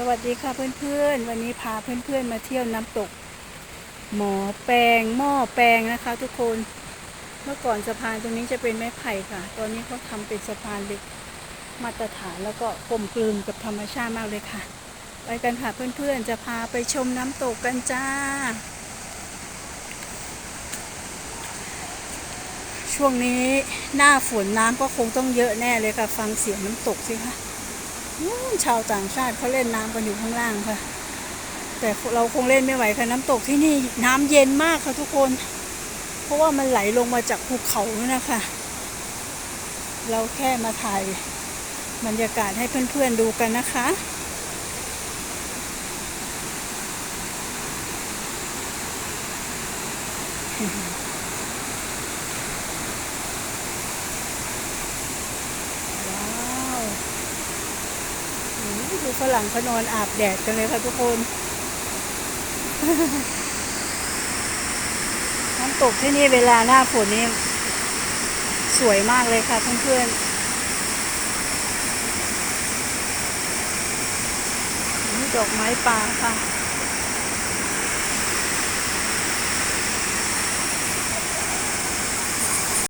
สวัสดีค่ะเพื่อนๆ วันนี้พาเพื่อนๆมาเที่ยวน้ำตก หมอแปลงหม้อแปลงนะคะ ทุกคนเมื่อก่อนสะพานตรงนี้จะเป็นไม้ไผ่ค่ะ ตอนนี้เขาทำเป็นสะพานเหล็กมาตรฐานแล้วก็กลมกลืนกับธรรมชาติมากเลยค่ะ ไปกันค่ะเพื่อนๆ จะพาไปชมน้ำตกกันจ้า ช่วงนี้หน้าฝนน้ำก็คงต้องเยอะแน่เลยค่ะ ฟังเสียงน้ำตกสิคะ นู่นชาวต่างชาติเขาเล่นน้ำกันอยู่ข้างล่างค่ะ แต่เราคงเล่นไม่ไหวค่ะน้ำตกที่นี่น้ำเย็นมากค่ะทุกคน เพราะว่ามันไหลลงมาจากภูเขานี่นะคะ เราแค่มาถ่ายบรรยากาศให้เพื่อนๆดูกันนะคะว้าวโอ้โห ดูฝรั่งเขานอนอาบแดดกันเลยค่ะทุกคน น้ำตกที่นี่เวลาหน้าฝนนี่สวยมากเลยค่ะเพื่อนๆนี่ดอกไม้ป่าค่ะ